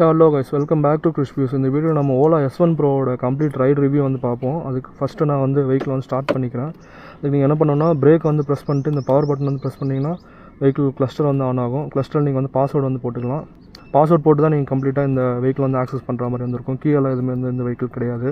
Hello guys welcome back to கிறிஸ்பியூஸ் இந்த video நம்ம Ola S one ப்ரோவோட கம்ப்ளீட் ரைட் ரிவ்யூ வந்து பார்ப்போம். அதுக்கு ஃபஸ்ட்டு நான் வந்து வெஹிக்கிள் வந்து ஸ்டார்ட் பண்ணிக்கிறேன். அதுக்கு நீங்கள் என்ன பண்ணணும்னா பிரேக் வந்து ப்ரெஸ் பண்ணிட்டு இந்த பவர் பட்டன் வந்து ப்ரெஸ் பண்ணிங்கன்னா வெஹிக்கிள் கிளஸ்டர் வந்து ஆன் ஆகும். கிளஸ்டர் நீங்கள் வந்து பாஸ்வேர்டு வந்து போட்டுக்கலாம். பாஸ்வேர்ட் போட்டு தான் நீங்கள் கம்ப்ளீட்டாக இந்த வெஹிக்கிள் வந்து ஆக்சஸ் பண்ணுற மாதிரி வந்துருக்கும். கீழே எதுவுமே வந்து இந்த வெஹிக்கிள் கிடையாது.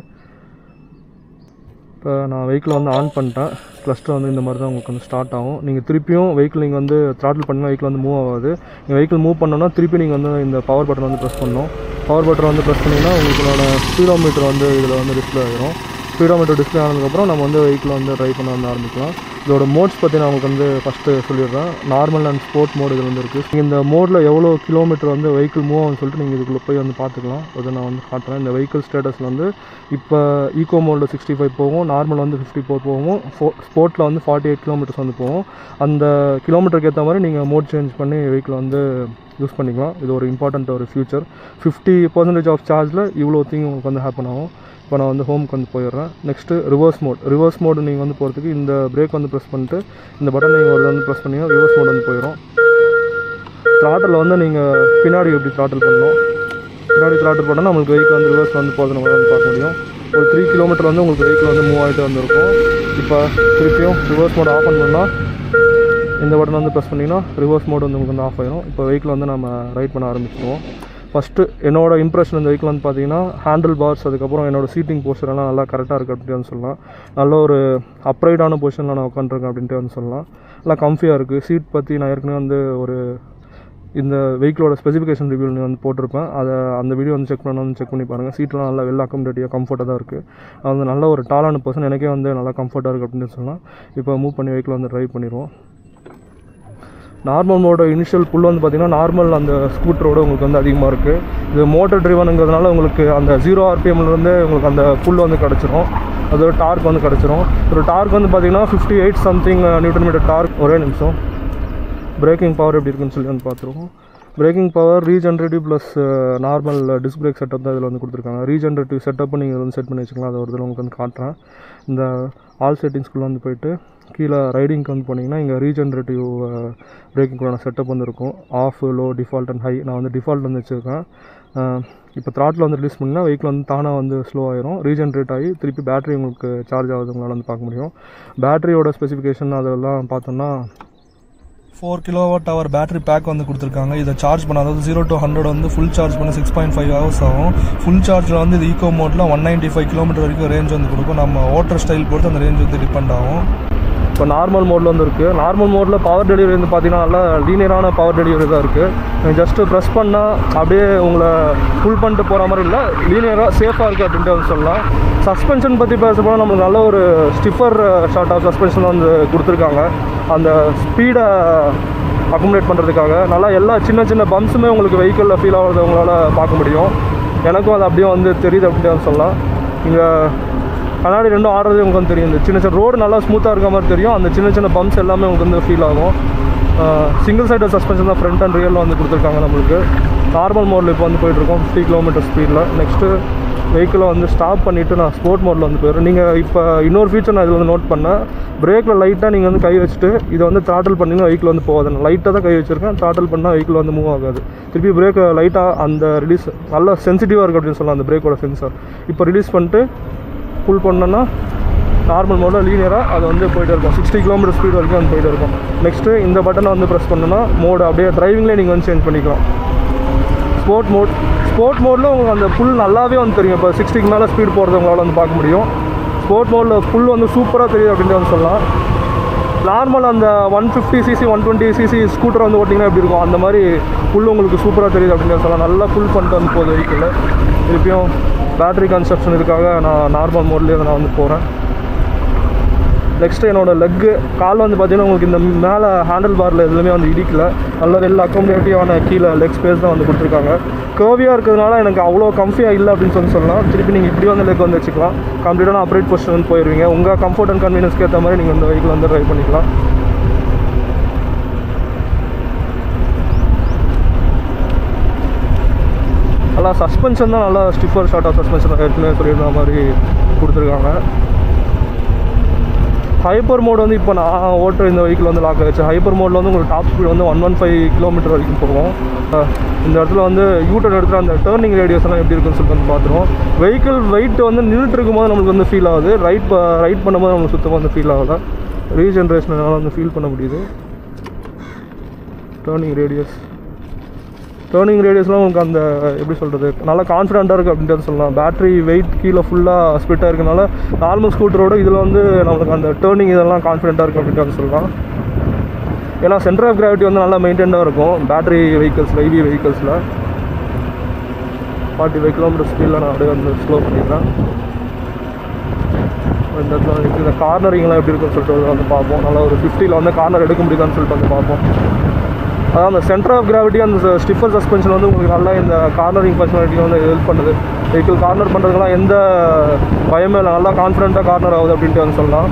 இப்போ நான் வெஹிக்கிள் வந்து ஆன் பண்ணிட்டேன். க்ளஸ்டர் வந்து இந்த மாதிரி தான் உங்களுக்கு வந்து ஸ்டார்ட் ஆகும். நீங்கள் திருப்பியும் வெஹிக்கிள் நீங்கள் வந்து த்ராட்டில் பண்ணால் வெஹிக்கிள் வந்து மூவ் ஆகாது. நீங்கள் வெஹிக்கிள் மூவ் பண்ணோன்னா திருப்பி நீங்கள் வந்து இந்த பவர் பட்டன் வந்து ப்ரெஸ் பண்ணணும். பவர் பட்டன் வந்து ப்ரெஸ் பண்ணிங்கன்னா உங்களோட ஸ்பீடோமீட்டர் வந்து இதில் வந்து டிஸ்ப்ளே ஆகிடும் ஸ்பீடோமீட்டர் டிஸ்ப்ளே ஆனதுக்கப்புறம் நம்ம வந்து வெஹிக்கிள் வந்து ட்ரைவ் பண்ண வந்து ஆரம்பிக்கலாம். இதோட மோட்ஸ் பற்றி நான் உங்களுக்கு வந்து ஃபஸ்ட்டு சொல்லிடுறேன். நார்மல் அண்ட் ஸ்போர்ட் மோட் இதில் வந்து இருக்குது நீங்கள் இந்த மோடில் எவ்வளோ கிலோமீட்டர் வந்து வெஹிக்கிள் மூவ் ஆகும்னு சொல்லிட்டு நீங்கள் இதுக்குள்ளே போய் வந்து பார்த்துக்கலாம். அதை நான் வந்து காட்டுறேன். இந்த வெஹிக்கிள் ஸ்டேட்டஸில் வந்து இப்போ ஈகோ மோடில் சிக்ஸ்டி ஃபைவ் போகும். நார்மல் வந்து ஃபிஃப்டி ஃபோர் போகும் ஸ்போர்ட்டில் வந்து ஃபார்ட்டி எயிட் கிலோமீட்டர்ஸ் வந்து போகும். அந்த கிலோமீட்டருக்கு ஏற்ற மாதிரி நீங்கள் மோட் சேஞ்ச் பண்ணி வெஹிக்கிள் வந்து யூஸ் பண்ணிக்கலாம். இது ஒரு இம்பார்ட்டண்ட் ஒரு ஃபியூச்சர் ஃபிஃப்டி பர்சன்டேஜ் ஆஃப் சார்ஜில் இவ்வளோ திங் உங்களுக்கு வந்து ஹேப்பன் ஆகும். இப்போ நான் வந்து ஹோம்க்கு வந்து போயிடுறேன். Next reverse mode reverse mode நீங்கள் வந்து போகிறதுக்கு இந்த பிரேக் வந்து ப்ரெஸ் பண்ணிட்டு இந்த பட்டன் நீங்கள் ஒரு வந்து ப்ரெஸ் பண்ணிங்கன்னா ரிவர்ஸ் மோட் வந்து போயிடும். த்ராட்டில் வந்து நீங்கள் பின்னாடி எப்படி த்ராட்டில் பண்ணணும்? பின்னாடி த்ராட்டில் பண்ணால் நம்மளுக்கு வெஹிக்கிள் வந்து ரிவர்ஸ் வந்து போகிறது நம்ம வந்து பார்க்க முடியும். ஒரு த்ரீ கிலோமீட்டர் வந்து உங்களுக்கு வெஹிக்கிள் வந்து மூவ் ஆகிட்டு வந்துருக்கும். இப்போ திருப்பியும் ரிவர்ஸ் மோட் ஆஃப் பண்ணோம்னா இந்த பட்டன் வந்து ப்ரெஸ் பண்ணிங்கன்னா ரிவர்ஸ் மோட் வந்து உங்களுக்கு வந்து ஆஃப் ஆகிடும் இப்போ வெஹிக்கிள் வந்து நம்ம ரைட் பண்ண ஆரம்பிச்சிடுவோம் ஃபஸ்ட்டு என்னோட இம்ப்ரெஷன் இந்த வெஹிக்கிள் வந்து பார்த்தீங்கன்னா ஹேண்டில் பார்ஸ் அதுக்கப்புறம் என்னோடய சீட்டிங் போஸ்டர் எல்லாம் நல்லா கரெக்டாக இருக்குது அப்படின்ட்டு வந்து சொல்லலாம். நல்ல ஒரு அப்ரைடான பொசிஷனில் நான் உட்காந்துருக்கேன் அப்படின்ட்டு வந்து சொல்லலாம். நல்லா கம்ஃபியாக இருக்குது சீட் பற்றி நான் ஏற்கனவே வந்து ஒரு இந்த வெஹிக்கிளோட ஸ்பெசிஃபிகேஷன் ரிவ்யூ வந்து போட்டிருப்பேன். அதை அந்த வீடியோ வந்து செக் பண்ணணும் செக் பண்ணி பாருங்கள் சீட்லாம் நல்லா வெல் அக்கமடேட்டிவாக கம்ஃபர்ட்டாக தான் இருக்குது அது வந்து நல்ல ஒரு டாலான பர்சன் எனக்கே வந்து நல்லா கம்ஃபர்ட்டாக இருக்குது அப்படின்னு சொல்லலாம். இப்போ மூவ் பண்ணி வெஹிக்கிள் வந்து ட்ரைவ் பண்ணிடுவோம் நார்மல் மோட இனிஷியல் புல் வந்து பார்த்திங்கன்னா நார்மல் அந்த ஸ்கூட்டரோட உங்களுக்கு வந்து அதிகமாக இருக்குது இது மோட்டர் ட்ரிவனுங்கிறதுனால உங்களுக்கு அந்த ஜீரோ ஆர்பிஎம்லேருந்து உங்களுக்கு அந்த புல் வந்து கிடச்சிரும். அதோட டார்க் வந்து கிடச்சிரும். ஒரு டார்க் வந்து பார்த்திங்கன்னா fifty eight something newton metre torque ஒரே நிமிஷம். பிரேக்கிங் பவர் எப்படி இருக்குன்னு சொல்லி வந்து பார்த்துருவோம். Braking power regenerative plus normal disc brake setup தான் இதில் வந்து கொடுத்துருக்காங்க. ரீஜென்ரேட்டிவ் செட்டப்பு நீங்கள் வந்து செட் பண்ணி வச்சுக்கலாம். அதை ஒரு தடவை உங்களுக்கு வந்து காட்டுறேன். இந்த ஆல் செட்டிங்ஸ்குள்ளே வந்து போயிட்டு கீழே ரைடிங்க்கு வந்து போனீங்கன்னா இங்கே ரீஜென்ரேட்டிவ் பிரேக்கிங்குள்ளான செட்டப் வந்து இருக்கும். Off low default and high நான் வந்து டிஃபால்ட் வந்து வச்சுருக்கேன். இப்போ த்ராட்டில் வந்து ரிலீஸ் பண்ணால் வெஹிக்கிள் வந்து தானாக வந்து ஸ்லோ ஆயிரும். ரீஜென்ரேட் ஆகி திருப்பி பேட்டரி உங்களுக்கு சார்ஜ் ஆகுது உங்களால் வந்து பார்க்க முடியும். பேட்டரியோட ஸ்பெசிஃபிகேஷன் அதெல்லாம் பார்த்தோம்னா four kilowatt hour battery pack வந்து கொடுத்துருக்காங்க. இதை சார்ஜ் பண்ண அதாவது ஜீரோ டு ஹண்ட்ரட் வந்து ஃபுல் சார்ஜ் பண்ண சிக்ஸ் பாயிண்ட் ஃபைவ் ஹவர்ஸ் ஆகும். ஃபுல் சார்ஜில் வந்து இது ஈகோ மோட்டில் ஒன் நைன்ட்டி ஃபைவ் கிலோமீட்டர் வரைக்கும் ரேஞ்ச் வந்து கொடுக்கும். நம்ம ஓட்டர் ஸ்டைல் பொறுத்து அந்த ரேஞ்ச் வந்து டிபெண்ட் ஆகும். இப்போ நார்மல் மோடில் வந்து இருக்குது நார்மல் மோடில் பவர் டெலிவரி வந்து பார்த்தீங்கன்னா நல்லா லீனியரான பவர் டெலிவரி தான் இருக்குது ஜஸ்ட்டு ப்ரெஸ் பண்ணால் அப்படியே உங்களை ஃபுல் பண்ணிட்டு போகிற மாதிரி இல்லை லீனியராக சேஃபாக இருக்குது அப்படின்ட்டு வந்து சொல்லலாம். சஸ்பென்ஷன் பற்றி பேசப்போனால் நம்மளுக்கு நல்ல ஒரு ஸ்டிஃபர் ஷார்ட் ஆஃப் சஸ்பென்ஷன் வந்து கொடுத்துருக்காங்க. அந்த ஸ்பீடை அக்குமுலேட் பண்ணுறதுக்காக நல்லா எல்லா சின்ன சின்ன பம்ப்ஸுமே உங்களுக்கு வெஹிக்கிளில் ஃபீல் ஆகிறத உங்களால் பார்க்க முடியும். எனக்கும் அது அப்படியே வந்து தெரியுது அப்படின்ட்டு வந்து சொல்லலாம். இங்கே கண்ணாடி ரெண்டும் ஆடுறது உங்களுக்கு வந்து தெரியும். இந்த சின்ன சின்ன ரோடு நல்லா ஸ்மூத்தாக இருக்க மாதிரி தெரியும். அந்த சின்ன சின்ன பம்ப்ஸ் எல்லாமே உங்களுக்கு வந்து ஃபீல் ஆகும். சிங்கிள் சைடு சஸ்பென்ஷன் தான் ஃப்ரண்ட் அண்ட் ரியலில் வந்து கொடுத்துருக்காங்க நம்மளுக்கு. நார்மல் மோடில் இப்போ வந்து போயிட்டுருக்கோம். ஃபிஃப்டி கிலோமீட்டர் ஸ்பீடில் நெக்ஸ்ட்டு வெஹிக்கிளை வந்து ஸ்டாப் பண்ணிவிட்டு நான் ஸ்போர்ட் மோடில் வந்து போயிடுறேன். நீங்கள் இப்போ இன்னொரு ஃபீச்சர் நான் இதில் வந்து நோட் பண்ணேன். பிரேக்கில் லைட்டாக நீங்கள் வந்து கை வச்சுட்டு இதை வந்து த்ராட்டில் பண்ணிங்கன்னா வெஹிக்கிள் வந்து போகாது. நான் லைட்டாக தான் கை வச்சுருக்கேன். த்ராட்டில் பண்ணால் வெஹிக்கிள் வந்து மூவ் ஆகாது. திருப்பி பிரேக்கை லைட்டாக அந்த ரிலீஸ் நல்லா சென்சிட்டிவாக இருக்குது அப்படின்னு சொல்லலாம் அந்த பிரேக்கோட சென்சார் இப்போ ரிலீஸ் பண்ணிட்டு புல் பண்ணோன்னா நார்மல் மோடில் லீனியராக அது வந்து போயிட்டு இருக்கும். சிக்ஸ்டி கிலோமீட்டர் ஸ்பீட் வரைக்கும் வந்து போயிட்டு இருக்கும். நெக்ஸ்ட்டு இந்த பட்டனை வந்து ப்ரெஸ் பண்ணோன்னா மோடு அப்படியே டிரைவிங்லேயே நீங்கள் வந்து சேஞ்ச் பண்ணிக்கலாம். ஸ்போர்ட் மோட் ஸ்போர்ட் மோடில் உங்களுக்கு அந்த புல் நல்லாவே வந்து தெரியும். இப்போ சிக்ஸ்டிக்கு மேலே ஸ்பீட் போகிறது வந்து பார்க்க முடியும். ஸ்போர்ட் மோடில் புல் வந்து சூப்பராக தெரியுது அப்படின்ட்டு வந்து சொல்லலாம். நார்மல் அந்த one fifty CC one twenty CC scooter வந்து ஓட்டிங்கன்னா எப்படி இருக்கும்? அந்த மாதிரி புல் உங்களுக்கு சூப்பராக தெரியுது அப்படின்னு சொல்லலாம். நல்லா ஃபுல் பண்ணிட்டு வந்து போகுது வெஹிக்கிளில் திருப்பியும் பேட்டரி கன்ஸ்ட்ரக்ஷன் இதுக்காக நான் நார்மல் மோட்லேயே நான் வந்து போகிறேன் நெக்ஸ்ட்டு என்னோடய லெக்கு கால் வந்து பார்த்தீங்கன்னா உங்களுக்கு இந்த மேலே ஹேண்டில் பாரில் எதுவுமே வந்து இடிக்கல. நல்ல வெல் அக்கோமடேட்டிவான கீழே லெக் ஸ்பேஸ் தான் வந்து கொடுத்துருக்காங்க. கேர்வியாக இருக்கிறதுனால எனக்கு அவ்வளோ கம்ஃபியாக இல்லை அப்படின்னு சொல்லி சொல்லலாம். திருப்பி நீங்கள் இப்படி வந்து லெக் வந்து வச்சுக்கலாம். கம்ப்ளீட்டான ஆப்ரேட் பொசிஷன் வந்து போயிடுவீங்க உங்கள் கம்ஃபர்ட் அண்ட் கன்வீனியன்ஸ்க்கு ஏற்ற மாதிரி நீங்கள் இந்த வெஹிக்கிள் வந்து ட்ரைவ் பண்ணிக்கலாம். நல்லா சஸ்பென்ஷன் தான் நல்லா ஸ்டிஃபர் ஷார்ட் ஆஃப் சஸ்பென்ஷன் ஏற்கனவே சொல்லியிருந்த மாதிரி கொடுத்துருக்காங்க. ஹைப்பர் மோட் வந்து இப்போ நான் ஓட்டுற இந்த வெஹிக்கிள் வந்து லாக் ஆகிடுச்சு ஹைப்பர் மோடில் வந்து உங்களுக்கு டாப் ஸ்பீட் வந்து ஒன் ஒன் ஃபைவ் கிலோமீட்டர் வரைக்கும் போகும். இந்த இடத்துல வந்து யூட்டன் எடுத்துகிற அந்த டேர்னிங் ரேடியஸ் எல்லாம் எப்படி இருக்குன்னு சொல்லிட்டு வந்து பார்த்துருவோம். வெஹிக்கிள் வெயிட் வந்து நின்றுட்டு இருக்கும்போது நம்மளுக்கு வந்து ஃபீல் ஆகுது. ரைட் ரைட் பண்ணும்போது நம்மளுக்கு சுத்தமாக வந்து ஃபீல் ஆகலை. ரீஜென்ரேஷனால் வந்து ஃபீல் பண்ண முடியுது. டேர்னிங் ரேடியஸ் டேர்னிங் ரேடியஸ்லாம் உங்களுக்கு அந்த எப்படி சொல்கிறது நல்லா கான்ஃபிடண்ட்டாக இருக்குது அப்படின்றது சொல்லலாம். பேட்டரி வெயிட் கீழே ஃபுல்லாக ஸ்பிட்டாக இருக்கனால நார்மல் ஸ்கூட்டரோட இதில் வந்து நம்மளுக்கு அந்த டேர்னிங் இதெல்லாம் கான்ஃபிடண்ட்டாக இருக்குது அப்படின்ட்டு சொல்லலாம். ஏன்னா சென்டர் ஆஃப் கிராவிட்டி வந்து நல்லா மெயின்டைனாக இருக்கும். பேட்டரி வெஹிக்கல்ஸில் இவி வெஹிக்கல்ஸில் ஃபார்ட்டி ஃபைவ் கிலோமீட்டர் ஸ்பீடில் நான் அப்படியே வந்து ஸ்லோ பண்ணிடுறேன் இந்த இடத்துல இந்த கார்னரிங்லாம் எப்படி இருக்குன்னு சொல்லிட்டு வந்து பார்ப்போம். நல்லா ஒரு ஃபிஃப்டியில் வந்து கார்னர் எடுக்க முடியுதான்னு சொல்லிட்டு வந்து பார்ப்போம். அதாவது அந்த சென்டர் ஆஃப் கிராவிட்டி அந்த ஸ்டிஃபர் சஸ்பென்ஷன் வந்து உங்களுக்கு நல்லா இந்த கார்னரிங் ஃபங்க்ஷனாலிட்டி வந்து ஹெல்ப் பண்ணுது. வெஹிக்கிள் கார்னர் பண்ணுறதுக்குலாம் எந்த பயமே இல்லை. நல்லா கான்ஃபிடென்ட்டாக கார்னர் ஆகுது அப்படின்ட்டு வந்து சொல்லலாம்.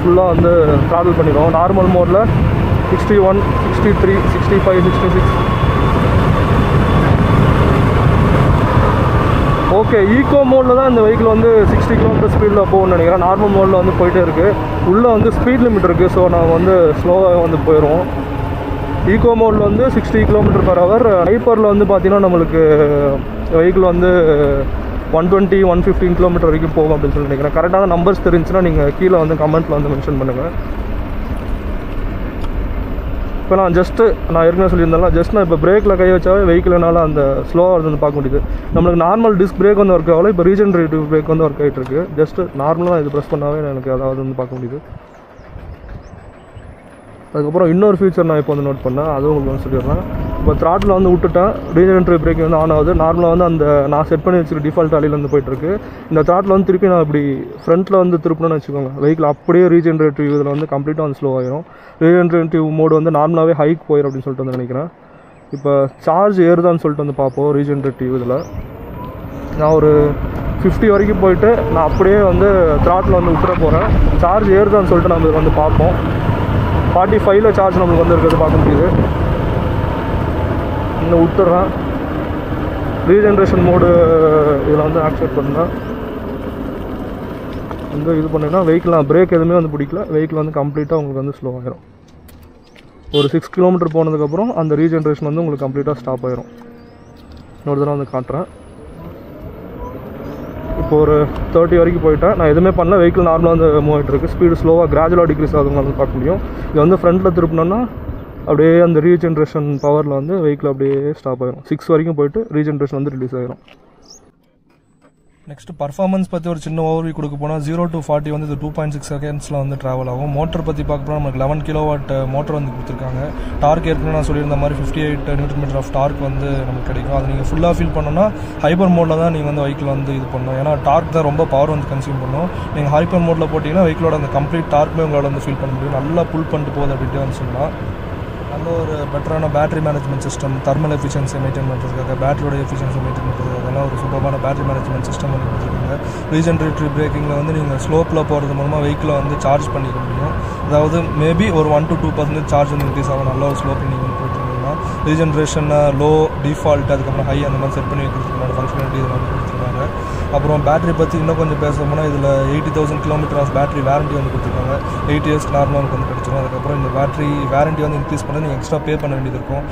ஃபுல்லாக வந்து ட்ராவல் பண்ணிடுவோம் நார்மல் மோடில் sixty one sixty three sixty five sixty six okay eco மோடில் தான் இந்த வெஹிக்கிள் வந்து சிக்ஸ்டி கிலோமீட்டர் ஸ்பீடில் போகணும்னு நினைக்கிறேன். நார்மல் மோடில் வந்து போயிட்டே இருக்குது உள்ளே வந்து ஸ்பீட் லிமிட் இருக்குது ஸோ நாங்கள் வந்து ஸ்லோவாக வந்து போயிடுவோம். ஈகோ மோடில் வந்து சிக்ஸ்டி கிலோமீட்டர் பர் ஹவர் ஹைப்பரில் வந்து பார்த்தீங்கன்னா நம்மளுக்கு வெஹிக்கிள் வந்து one twenty one fifteen kilometre வரைக்கும் போகும் அப்படின்னு சொல்லி நினைக்கிறேன். கரெக்டான நம்பர்ஸ் தெரிஞ்சுன்னா நீங்கள் கீழே வந்து கமெண்ட்டில் வந்து மென்ஷன் பண்ணுங்கள் இப்போ நான் ஜஸ்ட்டு நான் ஏற்கனவே சொல்லியிருந்தேன் ஜஸ்ட் நான் இப்போ பிரேக்கில் கை வச்சாவே வெஹிக்கிள்னால அந்த ஸ்லோவாக இருந்து வந்து பார்க்க முடியுது. நம்மளுக்கு நார்மல் டிஸ்க் பிரேக் வந்து ஒர்க் ஆகல இப்போ ரீஜென்ரேட்டிவ் பிரேக் வந்து ஒர்க் ஆகிட்டு இருக்கு. ஜஸ்ட்டு நார்மலாக இது ப்ரெஸ் பண்ணாவே எனக்கு அதாவது வந்து பார்க்க முடியுது. அதுக்கப்புறம் இன்னொரு ஃபீச்சர் நான் இப்போ வந்து நோட் பண்ணேன் அதுவும் உங்களுக்கு வந்து சொல்லிடுறேன். இப்போ த்ராட்டில் வந்து விட்டுட்டேன். ரீஜென்ரேட்டிவ் பிரேக் வந்து ஆன் ஆகுது. நார்மலாக வந்து அந்த நான் செட் பண்ணி வச்சுருக்க டிஃபால்ட் அலையில் வந்து போயிட்டுருக்கு. இந்த த்ராட்டில் வந்து திருப்பி நான் இப்படி ஃப்ரண்ட்டில் வந்து திருப்பணும்னு வச்சுக்கோங்க வெஹிக்கிள் அப்படியே ரீஜென்ரேட்டிவ் இதில் வந்து கம்ப்ளீட்டாக வந்து ஸ்லோ ஆகிடும் ரீஜென்ரேட்டிவ் மோடு வந்து நார்மலாகவே ஹைக் போயிடும் அப்படின்னு சொல்லிட்டு வந்து நினைக்கிறேன். இப்போ சார்ஜ் ஏறுதான்னு சொல்லிட்டு வந்து பார்ப்போம். ரீஜென்ரேட்டிவ் இதில். நான் ஒரு ஃபிஃப்டி வரைக்கும் போயிட்டு நான் அப்படியே வந்து த்ராட்டில் வந்து விட்டுற போகிறேன் சார்ஜ் ஏறுதான்னு சொல்லிட்டு நம்ம வந்து பார்ப்போம். ஃபார்ட்டி ஃபைவ்ல சார்ஜ் நம்மளுக்கு வந்து இருக்கிறது பார்க்க முடியுது. இன்னும் விட்டுறேன் ரீஜென்ரேஷன் மோடு இதில் வந்து ஆக்செப்ட் பண்ணேன் வந்து இது பண்ணினா வெஹிக்கிள் பிரேக் எதுவுமே வந்து பிடிக்கல. வெஹிக்கிள் வந்து கம்ப்ளீட்டாக உங்களுக்கு வந்து ஸ்லோ ஆகிரும் ஒரு சிக்ஸ் கிலோமீட்டர் போனதுக்கப்புறம் அந்த ரீஜென்ரேஷன் வந்து உங்களுக்கு கம்ப்ளீட்டாக ஸ்டாப் ஆயிரும். இன்னொரு தடவை வந்து காட்டுறேன். இப்போ ஒரு தேர்ட்டி வரைக்கும் போயிட்டேன். நான் எதுவுமே பண்ணல. வெஹிக்கிள் நார்மலாக வந்து மூவ் ஆகிட்டு ஸ்பீடு ஸ்லோவாக கிராஜுவலாக டிக்ரீஸ் ஆகுதுங்க வந்து பார்க்க முடியும். இது வந்து ஃப்ரண்ட்டில் திருப்பினோன்னா அப்படியே அந்த ரீஜென்ரேஷன் பவரில் வந்து வெஹிக்கிள் அப்படியே ஸ்டாப் ஆகிடும் சிக்ஸ் வரைக்கும் போயிட்டு ரீஜென்ரேஷன் வந்து ரிலீஸ் ஆகிரும் நெக்ஸ்ட் பர்ஃபார்மன்ஸ் பற்றி ஒரு சின்ன ஓவர்வியூ கொடுக்க போனால் ஜீரோ டு ஃபார்ட்டி வந்து இது டூ பாயிண்ட் சிக்ஸ் செகண்ட்ஸில் வந்து ட்ராவல் ஆகும். மோட்டர் பற்றி பார்க்க போனால் நமக்கு லெவன் கிலோ வாட் மோட்டர் வந்து கொடுத்துருக்காங்க. டார்க் ஏற்கனவே நான் சொல்லியிருந்த மாதிரி fifty eight newton metre of torque வந்து நமக்கு கிடைக்கும். அது நீங்கள் ஃபுல்லாக ஃபீல் பண்ணோன்னா ஹைப்பர் மோடில் தான் நீங்கள் வந்து வெஹிக்கிள் வந்து இது பண்ணணும். ஏன்னா டார்க் தான் ரொம்ப பவர் வந்து கன்சியூம் பண்ணும். நீங்கள் ஹைப்பர் மோடில் போட்டிங்கன்னா வெஹிக்கிளோட அந்த கம்ப்ளீட் டார்க்குமே உங்களால் வந்து ஃபீல் பண்ண முடியும். நல்லா புல் பண்ணிட்டு போகுது அப்படின்ட்டு வந்து சொல்லலாம். நல்ல ஒரு பெட்டரான battery management system thermal efficiency maintain பண்ணுறதுக்காக பேட்டரியோட எஃபிஷியன்சி மெயின்டைன் பண்ணுறது அதெல்லாம் ஒரு சூப்பரான பேட்டரி மேனேஜ்மெண்ட் சிஸ்டம் பண்ணி கொடுத்துருக்காங்க. ரீஜென்ரேட்டரி பிரேக்கிங்கில் வந்து நீங்கள் ஸ்லோப்பில் போகிறது மூலமாக வெஹிக்கிளை வந்து சார்ஜ் பண்ணிக்க முடியும். அதாவது மேபி ஒரு one to two percentage charge வந்து இன்க்ரீஸ் ஆகும். நல்ல ஒரு ஸ்லோப்பில் நீங்கள் வந்து ரீஜென்ரேஷன் லோ டிஃபால்ட் அதுக்கப்புறம் ஹை அந்த மாதிரி செட் பண்ணி கொடுத்துருக்காங்க ஃபங்க்ஷனாலிட்டி இது மாதிரி கொடுத்துருக்காங்க. அப்புறம் பேட்டரி பற்றி இன்னும் கொஞ்சம் பேச போனால் இதில் eighty thousand kilometre of battery warranty வந்து கொடுத்துருக்காங்க. எயிட் இயர்ஸ் நார்மலாக வந்து கிடச்சிரும். அதுக்கப்புறம் இந்த பேட்டரி வாரண்டி வந்து இன்க்ரீஸ் பண்ணி நீங்கள் எக்ஸ்ட்ரா பே பண்ண வேண்டியது இருக்கும்.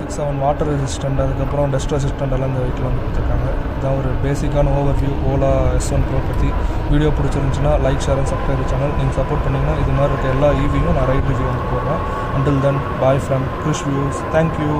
சிக்ஸ் செவன் வாட்டர் ரெசிஸ்டண்ட் அதுக்கப்புறம் டஸ்ட் ரெசிஸ்டண்ட் எல்லாம் இந்த வெஹிக்கிள் வந்து கொடுத்துருக்காங்க. இதான் ஒரு பேசிக்கான overview Ola S one pro பற்றி வீடியோ பிடிச்சிருந்துச்சுன்னா like share and subscribe channel நீங்கள் சப்போர்ட் பண்ணிங்கன்னா இது மாதிரி இருக்க எல்லா ஈவியும் நான் ரைட் ரிவ்யூ வந்து போடுறேன். Until then bye from Krish views thank you